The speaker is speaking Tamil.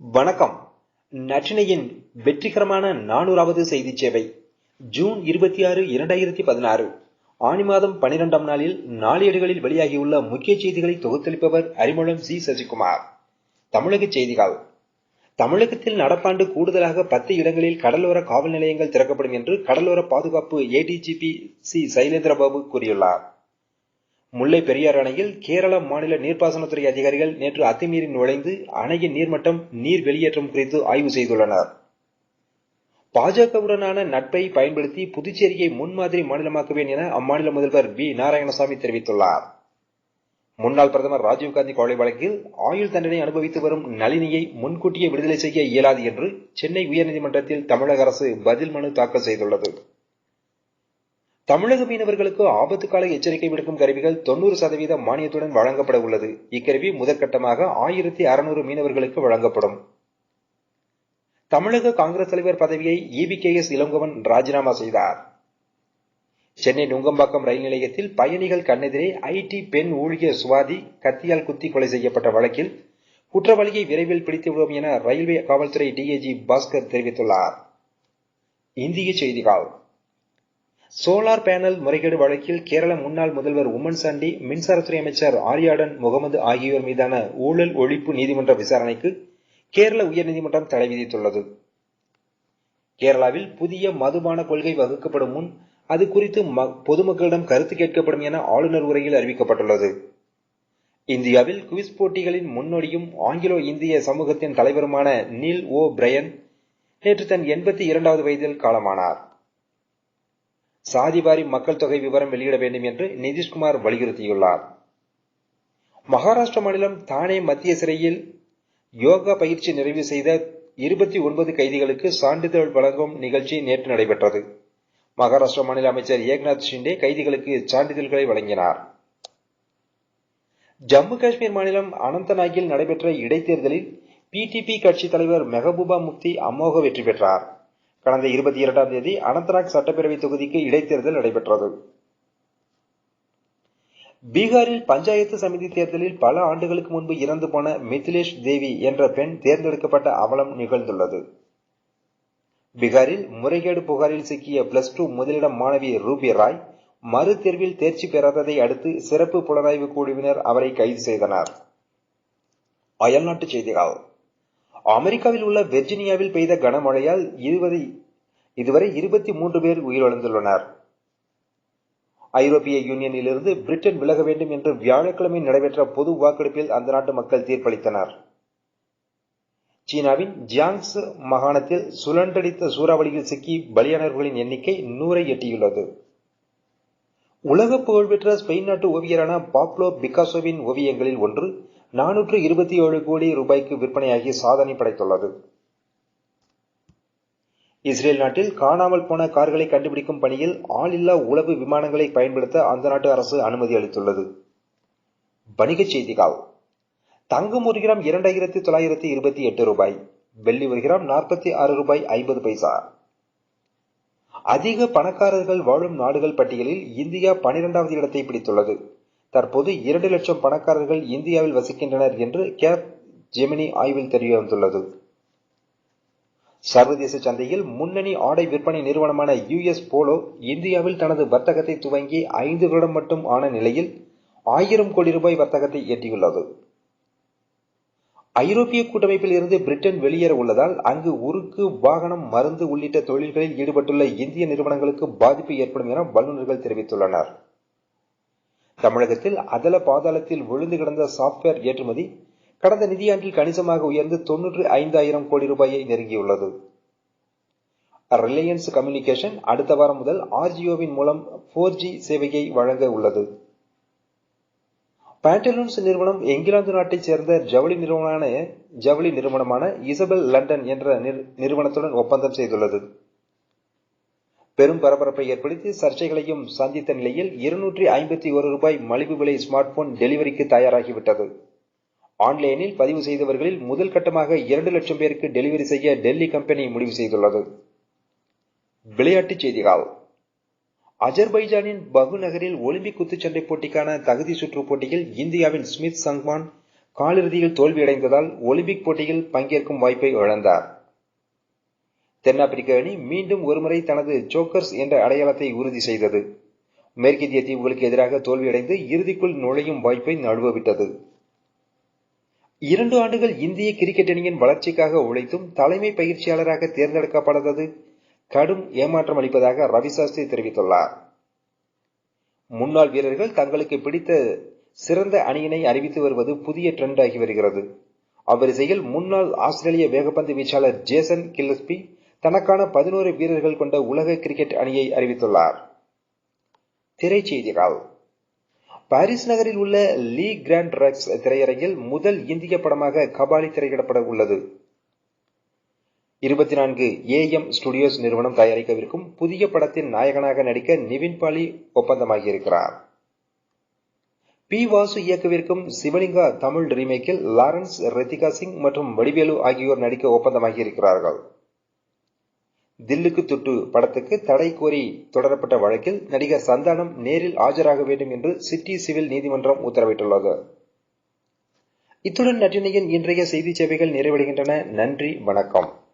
வணக்கம். நற்றினையின் வெற்றிகரமான நானூறாவது செய்தி சேவை. ஜூன் இருபத்தி ஆறு இரண்டாயிரத்தி பதினாறு. ஆணி மாதம் பனிரெண்டாம் நாளில் நாளேடுகளில் வெளியாகியுள்ள முக்கிய செய்திகளை தொகுத்தளிப்பவர் அறிமுகம் சி. சசிகுமார். தமிழக செய்திகள். தமிழகத்தில் நடப்பாண்டு கூடுதலாக பத்து இடங்களில் கடலோர காவல் நிலையங்கள் திறக்கப்படும் என்று கடலோர பாதுகாப்பு ஏடிஜிபி சி. சைலேந்திரபாபு கூறியுள்ளார். முல்லை பெரியார் அணையில் கேரள மாநில நீர்ப்பாசனத்துறை அதிகாரிகள் நேற்று அத்துமீறி நுழைந்து அணையின் நீர்மட்டம் நீர் வெளியேற்றம் குறித்து ஆய்வு செய்துள்ளனர். பாஜகவுடனான நட்பை பயன்படுத்தி புதுச்சேரியை முன்மாதிரி மாநிலமாக்குவேன் என அம்மாநில முதல்வர் வி. நாராயணசாமி தெரிவித்துள்ளார். முன்னாள் பிரதமர் ராஜீவ்காந்தி கொலை வழக்கில் ஆயுள் தண்டனை அனுபவித்து வரும் நளினியை முன்கூட்டியே விடுதலை செய்ய இயலாது என்று சென்னை உயர்நீதிமன்றத்தில் தமிழக அரசு பதில் மனு தாக்கல் செய்துள்ளது. தமிழக மீனவர்களுக்கு ஆபத்து கால எச்சரிக்கை விடுக்கும் கருவிகள் தொண்ணூறு சதவீத மானியத்துடன் வழங்கப்பட உள்ளது. இக்கருவி முதற்கட்டமாக ஆயிரத்தி அறுநூறு மீனவர்களுக்கு வழங்கப்படும். தமிழக காங்கிரஸ் தலைவர் பதவியை இபி கே எஸ் இளங்கோவன் ராஜினாமா செய்தார். சென்னை நுங்கம்பாக்கம் ரயில் நிலையத்தில் பயணிகள் கண்ணெதிரே ஐடி பெண் ஊழியர் சுவாதி கத்தியால் குத்தி கொலை செய்யப்பட்ட வழக்கில் குற்றவாளியை விரைவில் பிடித்துவிடுவோம் என ரயில்வே காவல்துறை டிஏஜி பாஸ்கர் தெரிவித்துள்ளார். இந்திய செய்திகள். சோலார் பேனல் முறைகேடு வழக்கில் கேரள முன்னாள் முதல்வர் உம்மன் சாண்டி மின்சாரத்துறை அமைச்சர் ஆரியாடன் முகமது ஆகியோர் மீதான ஊழல் ஒழிப்பு நீதிமன்ற விசாரணைக்கு கேரள உயர்நீதிமன்றம் தடை விதித்துள்ளது. கேரளாவில் புதிய மதுபான கொள்கை வகுக்கப்படும் முன் அது குறித்து பொதுமக்களிடம் கருத்து கேட்கப்படும் என ஆளுநர் உரையில் அறிவிக்கப்பட்டுள்ளது. இந்தியாவில் குவிஸ் போட்டிகளின் முன்னோடியும் ஆங்கிலோ இந்திய சமூகத்தின் தலைவருமான நீல் ஓ பிரையன் நேற்று தன் எண்பத்தி இரண்டாவது வயதில் காலமானார். சாதிவாரி மக்கள் தொகை விவரம் வெளியிட வேண்டும் என்று நிதிஷ்குமார் வலியுறுத்தியுள்ளார். மகாராஷ்டிர மாநிலம் தானே மத்திய சிறையில் யோகா பயிற்சி நிறைவு செய்த இருபத்தி ஒன்பது கைதிகளுக்கு சான்றிதழ் வழங்கும் நிகழ்ச்சி நேற்று நடைபெற்றது. மகாராஷ்டிர மாநில அமைச்சர் ஏக்நாத் ஷிண்டே கைதிகளுக்கு சான்றிதழ்களை வழங்கினார். ஜம்மு காஷ்மீர் மாநிலம் அனந்தநாகில் நடைபெற்ற இடைத்தேர்தலில் பிடிபி கட்சி தலைவர் மெஹபூபா முப்தி அமோக வெற்றி பெற்றார். கடந்த இருபத்தி இரண்டாம் தேதி அனந்தநாக் சட்டப்பேரவை தொகுதிக்கு இடைத்தேர்தல் நடைபெற்றது. பீகாரில் பஞ்சாயத்து சமிதி தேர்தலில் பல ஆண்டுகளுக்கு முன்பு இறந்து போன மிதிலேஷ் தேவி என்ற பெண் தேர்ந்தெடுக்கப்பட்ட அவலம் நிகழ்ந்துள்ளது. பீகாரில் முறைகேடு புகாரில் சிக்கிய பிளஸ் டூ முதலிடம் மாணவி ரூபி ராய் மறு தேர்வில் தேர்ச்சி பெறாததை அடுத்து சிறப்பு புலனாய்வு குழுவினர் அவரை கைது செய்தனர். அயல்நாட்டு செய்திகள். அமெரிக்காவில் உள்ள வெர்ஜினியாவில் பெய்த கனமழையால் இருபது இதுவரை இருபத்தி மூன்று பேர் உயிரிழந்துள்ளனர். ஐரோப்பிய யூனியனிலிருந்து பிரிட்டன் விலக வேண்டும் என்று வியாழக்கிழமை நடைபெற்ற பொது வாக்கெடுப்பில் அந்த நாட்டு மக்கள் தீர்ப்பளித்தனர். சீனாவின் ஜியாங்ஸ் மாகாணத்தில் சுழன்றடித்த சூறாவளியில் சிக்கி பலியானவர்களின் எண்ணிக்கை நூறை எட்டியுள்ளது. உலக புகழ்பெற்ற ஸ்பெயின் நாட்டு ஓவியரான பாப்லோ பிகாசோவின் ஓவியங்களில் ஒன்று நானூற்று இருபத்தி ஏழு கோடி ரூபாய்க்கு விற்பனையாகி சாதனை படைத்துள்ளது. இஸ்ரேல் நாட்டில் காணாமல் போன கார்களை கண்டுபிடிக்கும் பணியில் ஆளில்லா உளவு விமானங்களை பயன்படுத்த அந்த நாட்டு அரசு அனுமதி அளித்துள்ளது. வணிகச் செய்திகள். தங்கம் ஒரு கிராம் இரண்டாயிரத்தி தொள்ளாயிரத்தி இருபத்தி எட்டு ரூபாய் வெள்ளி ஒரு கிராம் நாற்பத்தி ஆறு ரூபாய் ஐம்பது பைசா. அதிக பணக்காரர்கள் வாழும் நாடுகள் பட்டியலில் இந்தியா பனிரெண்டாவது இடத்தை பிடித்துள்ளது. தற்போது இரண்டு லட்சம் பணக்காரர்கள் இந்தியாவில் வசிக்கின்றனர் என்று கேப் ஜெமினி ஆய்வில் தெரிய வந்துள்ளது சர்வதேச சந்தையில் முன்னணி ஆடை விற்பனை நிறுவனமான யுஎஸ் போலோ இந்தியாவில் தனது வர்த்தகத்தை துவங்கி ஐந்து வருடம் மட்டும் ஆன நிலையில் ஆயிரம் கோடி ரூபாய் வர்த்தகத்தை எட்டியுள்ளது. ஐரோப்பிய கூட்டமைப்பில் இருந்து பிரிட்டன் வெளியேற உள்ளதால் அங்கு உருக்கு வாகனம் மருந்து உள்ளிட்ட தொழில்களில் ஈடுபட்டுள்ள இந்திய நிறுவனங்களுக்கு பாதிப்பு ஏற்படும் என வல்லுநர்கள் தெரிவித்துள்ளனர். தமிழகத்தில் அதல பாதாளத்தில் விழுந்து கிடந்த சாப்ட்வேர் ஏற்றுமதி கடந்த நிதியாண்டில் கணிசமாக உயர்ந்து தொன்னூற்று ஐந்தாயிரம் கோடி ரூபாயை நெருங்கியுள்ளது. ரிலையன்ஸ் கம்யூனிகேஷன் அடுத்த வாரம் முதல் ஆர்ஜியோவின் மூலம் போர் ஜி சேவையை வழங்க உள்ளது. பேண்டலூன்ஸ் நிறுவனம் இங்கிலாந்து நாட்டைச் சேர்ந்த ஜவுளி நிறுவனமான ஜவுளி நிறுவனமான இசபெல் லண்டன் என்ற நிறுவனத்துடன் ஒப்பந்தம் செய்துள்ளது. பெரும் பரபரப்பை ஏற்படுத்தி சர்ச்சைகளையும் சந்தித்த நிலையில் இருநூற்றி ஐம்பத்தி ஒரு ரூபாய் மலிவு விலை ஸ்மார்ட் போன் டெலிவரிக்கு தயாராகிவிட்டது. ஆன்லைனில் பதிவு செய்தவர்களில் முதல் கட்டமாக இரண்டு லட்சம் பேருக்கு டெலிவரி செய்ய டெல்லி கம்பெனி முடிவு செய்துள்ளது. விளையாட்டுச் செய்திகள். அஜர்பைஜானின் பகு நகரில் ஒலிம்பிக் குத்துச்சண்டை போட்டிக்கான தகுதி சுற்று போட்டியில் இந்தியாவின் ஸ்மித் சங்மான் காலிறுதியில் தோல்வியடைந்ததால் ஒலிம்பிக் போட்டியில் பங்கேற்கும் வாய்ப்பை இழந்தார். தென்னாப்பிரிக்க அணி மீண்டும் ஒருமுறை தனது ஜோக்கர்ஸ் என்ற அடையாளத்தை உறுதி செய்தது. மேற்கிந்திய தீவுகளுக்கு எதிராக தோல்வியடைந்து இறுதிக்குள் நுழையும் வாய்ப்பை நழுவவிட்டது. இரண்டு ஆண்டுகள் இந்திய கிரிக்கெட் அணியின் வளர்ச்சிக்காக உழைத்தும் தலைமை பயிற்சியாளராக தேர்ந்தெடுக்கப்படாதது கடும் ஏமாற்றம் அளிப்பதாக ரவி சாஸ்திரி தெரிவித்துள்ளார். முன்னாள் வீரர்கள் தங்களுக்கு பிடித்த சிறந்த அணியினை அறிவித்து வருவது புதிய ட்ரெண்ட் ஆகி வருகிறது. அவ்வரிசையில் முன்னாள் ஆஸ்திரேலிய வேகப்பந்து வீச்சாளர் ஜேசன் கில்லஸ்பி தனக்கான பதினோரு வீரர்கள் கொண்ட உலக கிரிக்கெட் அணியை அறிவித்துள்ளார். திரைச்செய்திகள். பாரிஸ் நகரில் உள்ள லீ கிராண்ட் ரக்ஸ் திரையரங்கில் முதல் இந்திய படமாக கபாலி திரையிடப்பட உள்ளது. இருபத்தி நான்கு ஏஎம் ஸ்டுடியோஸ் நிறுவனம் தயாரிக்கவிருக்கும் புதிய படத்தின் நாயகனாக நடிக்க நிவின் பாலி ஒப்பந்தமாகியிருக்கிறார். பி வாசு இயக்கவிருக்கும் சிவலிங்கா தமிழ் ரீமேக்கில் லாரன்ஸ் ரித்திகா சிங் மற்றும் வடிவேலு ஆகியோர் நடிக்க ஒப்பந்தமாகியிருக்கிறார்கள். தில்லுக்கு துட்டு படத்துக்கு தடை கோரி தொடரப்பட்ட வழக்கில் நடிகர் சந்தானம் நேரில் ஆஜராக வேண்டும் என்று சிட்டி சிவில் நீதிமன்றம் உத்தரவிட்டுள்ளது. இத்துடன் நற்றினையின் இன்றைய செய்தி சேவைகள் நிறைவடைகின்றன. நன்றி வணக்கம்.